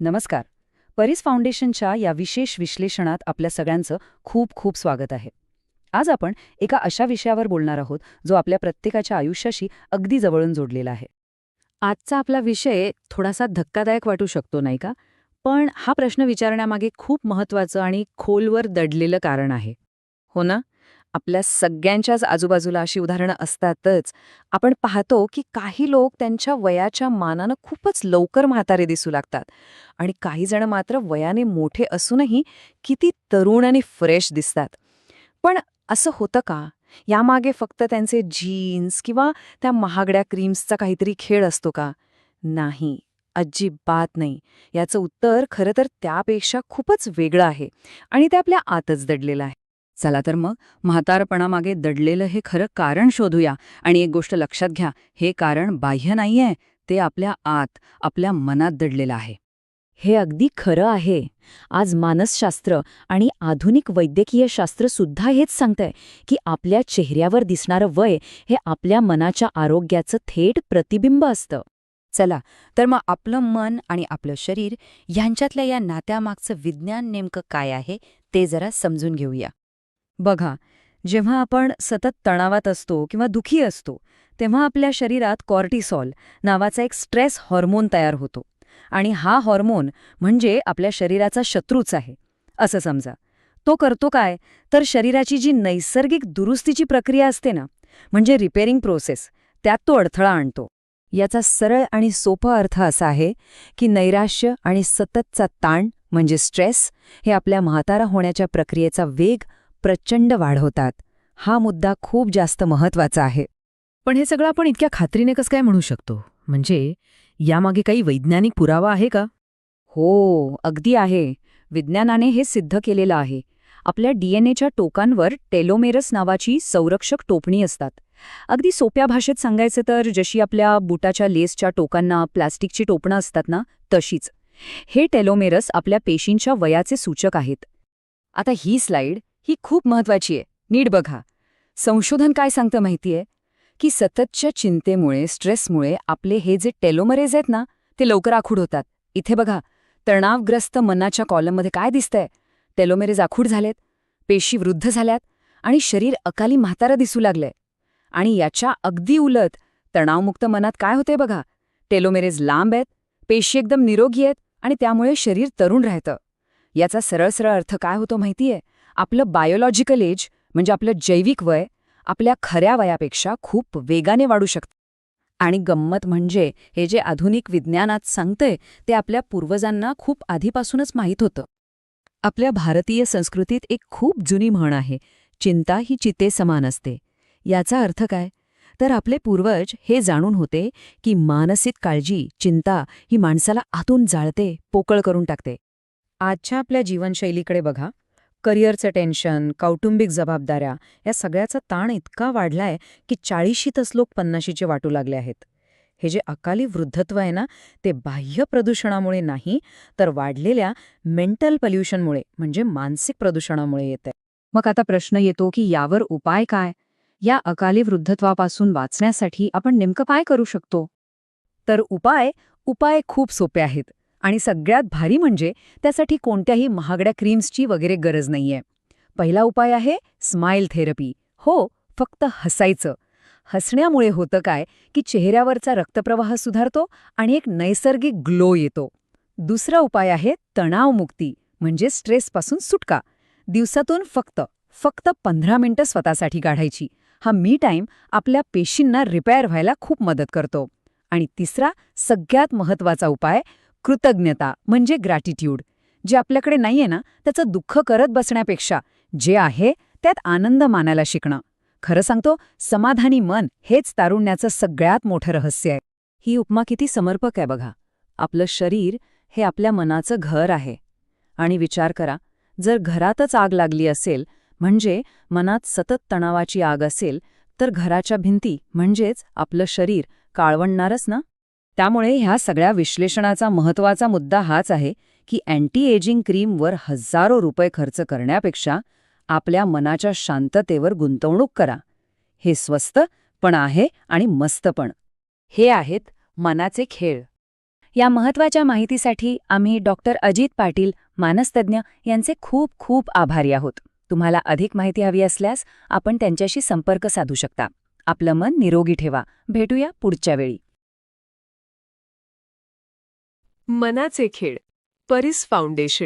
नमस्कार. परीस फाउंडेशनच्या या विशेष विश्लेषणात आपल्या सगळ्यांचं खूप खूप स्वागत आहे. आज आपण एका अशा विषयावर बोलणार आहोत जो आपल्या प्रत्येकाच्या आयुष्याशी अगदी जवळून जोडलेला आहे. आजचा आपला विषय थोडासा धक्कादायक वाटू शकतो नाही का? पण हा प्रश्न विचारण्यामागे खूप महत्वाचं आणि खोलवर दडलेलं कारण आहे. हो ना? आपल्या सगळ्यांच्याच आजूबाजूला अशी उदाहरणं असतातच. आपण पाहतो की काही लोक त्यांच्या वयाच्या मानानं खूपच लवकर म्हातारे दिसू लागतात. आणि काही जण मात्र वयाने मोठे असूनही किती तरुण आणि फ्रेश दिसतात. पण असं होतं का? यामागे फक्त त्यांचे जीन्स किंवा त्या महागड्या क्रीम्सचा काहीतरी खेळ असतो का? नाही. अजिबात नाही. याचं उत्तर खरं तर त्यापेक्षा खूपच वेगळं आहे आणि ते आपल्या आतच दडलेलं आहे. चला तर मग म्हातारपणामागे दडलेलं हे खरं कारण शोधूया. आणि एक गोष्ट लक्षात घ्या हे कारण बाह्य नाहीये ते आपल्या आत आपल्या मनात दडलेलं आहे. हे अगदी खरं आहे. आज मानसशास्त्र आणि आधुनिक वैद्यकीय शास्त्र सुद्धा हेच सांगतंय की आपल्या चेहऱ्यावर दिसणारं वय हे आपल्या मनाच्या आरोग्याचं थेट प्रतिबिंब असतं. चला तर मग आपलं मन आणि आपलं शरीर यांच्यातल्या या नात्यामागचं विज्ञान नेमकं काय आहे ते जरा समजून घेऊया. बघा जेव्हा आपण सतत तणावात असतो किंवा दुखी असतो तेव्हा आपल्या शरीरात कॉर्टिसॉल नावाचा एक स्ट्रेस हॉर्मोन तयार होतो. आणि हा हॉर्मोन म्हणजे आपल्या शरीराचा शत्रूच आहे. असं समजा. तो करतो काय? तर शरीराची जी नैसर्गिक दुरुस्तीची प्रक्रिया असते ना म्हणजे रिपेअरिंग प्रोसेस त्यात तो अडथळा आणतो. याचा सरळ आणि सोपा अर्थ असा आहे की नैराश्य आणि सततचा ताण म्हणजे स्ट्रेस हे आपल्या म्हातारा होण्याच्या प्रक्रियेचा वेग प्रचंड वाढवतात हा मुद्दा खूप जास्त महत्त्वाचा आहे. पण हे सगळं आपण इतक्या खात्रीने कसं काय म्हणू शकतो? म्हणजे यामागे काही वैज्ञानिक पुरावा आहे का? हो अगदी आहे. विज्ञानाने हे सिद्ध केलेलं आहे. आपल्या डीएनएच्या टोकांवर टेलोमेरस नावाची संरक्षक टोपणी असतात. अगदी सोप्या भाषेत सांगायचं तर जशी आपल्या बुटाच्या लेसच्या टोकांना प्लास्टिकची टोपणं असतात ना तशीच. हे टेलोमेरस आपल्या पेशींच्या वयाचे सूचक आहेत. आता ही स्लाइड ही खूप महत्वाची आहे. नीट बघा. संशोधन काय सांगतं माहितीये? की सततच्या चिंतेमुळे स्ट्रेसमुळे आपले हे जे टेलोमरेज आहेत ना ते लवकर आखूड होतात. इथे बघा तणावग्रस्त मनाच्या कॉलममध्ये काय दिसतंय? टेलोमेरेज आखूड झालेत पेशी वृद्ध झाल्यात आणि शरीर अकाली म्हातारं दिसू लागलंय. आणि याच्या अगदी उलट तणावमुक्त मनात काय होते बघा? टेलोमेरेज लांब आहेत पेशी एकदम निरोगी आहेत आणि त्यामुळे शरीर तरुण राहतं. याचा सरळ सरळ अर्थ काय होतो माहितीये? आपलं बायोलॉजिकल एज म्हणजे आपलं जैविक वय आपल्या खऱ्या वयापेक्षा खूप वेगाने वाढू शकतं. आणि गंमत म्हणजे हे जे आधुनिक विज्ञानात सांगतंय ते आपल्या पूर्वजांना खूप आधीपासूनच माहीत होतं. आपल्या भारतीय संस्कृतीत एक खूप जुनी म्हण आहे चिंता ही चिते समान असते. याचा अर्थ काय? तर आपले पूर्वज हे जाणून होते की मानसिक काळजी चिंता ही माणसाला आतून जाळते पोकळ करून टाकते. आजच्या आपल्या जीवनशैलीकडे बघा. करिअरचं टेन्शन कौटुंबिक जबाबदाऱ्या या सगळ्याचा ताण इतका वाढलाय की चाळीशीतच लोक पन्नाशीचे वाटू लागले आहेत. हे जे अकाली वृद्धत्व आहे ना ते बाह्य प्रदूषणामुळे नाही तर वाढलेल्या मेंटल पल्युशनमुळे म्हणजे मानसिक प्रदूषणामुळे येत मग आता प्रश्न येतो की यावर उपाय काय? या अकाली वृद्धत्वापासून वाचण्यासाठी आपण नेमकं काय करू शकतो? तर उपाय उपाय खूप सोपे आहेत. आणि सगळ्यात भारी म्हणजे त्यासाठी कोणत्याही महागड्या क्रीम्सची वगैरे गरज नाहीये. पहिला उपाय आहे स्माईल थेरपी. हो फक्त हसायचं. हसण्यामुळे होतं काय की चेहऱ्यावरचा रक्तप्रवाह सुधारतो आणि एक नैसर्गिक ग्लो येतो. दुसरा उपाय आहे तणावमुक्ती म्हणजे स्ट्रेसपासून सुटका. दिवसातून फक्त फक्त पंधरा मिनिटं स्वतःसाठी काढायची. हा मी टाईम आपल्या पेशींना रिपेअर व्हायला खूप मदत करतो. आणि तिसरा सगळ्यात महत्त्वाचा उपाय कृतज्ञता म्हणजे ग्रॅटिट्यूड जे आपल्याकडे नाहीये ना त्याचं दुःख करत बसण्यापेक्षा जे आहे त्यात आनंद मानायला शिकणं. खरं सांगतो समाधानी मन हेच तारुण्याचं सगळ्यात मोठं रहस्य आहे. ही उपमा किती समर्पक आहे बघा. आपलं शरीर हे आपल्या मनाचं घर आहे. आणि विचार करा जर घरातच आग लागली असेल म्हणजे मनात सतत तणावाची आग असेल तर घराच्या भिंती म्हणजेच आपलं शरीर काळवणणारच ना? त्यामुळे ह्या सगळ्या विश्लेषणाचा महत्त्वाचा मुद्दा हाच आहे की अँटी एजिंग क्रीमवर हजारो रुपये खर्च करण्यापेक्षा आपल्या मनाच्या शांततेवर गुंतवणूक करा. हे स्वस्त पण आहे आणि मस्त पण. हे आहेत मनाचे खेळ. या महत्त्वाच्या माहितीसाठी आम्ही डॉक्टर अजित पाटील मानसतज्ञ यांचे खूप खूप आभारी आहोत. तुम्हाला अधिक माहिती हवी असल्यास आपण त्यांच्याशी संपर्क साधू शकता. आपलं मन निरोगी ठेवा. भेटूया पुढच्या वेळी. मनाचे खेळ. परिस फाउंडेशन.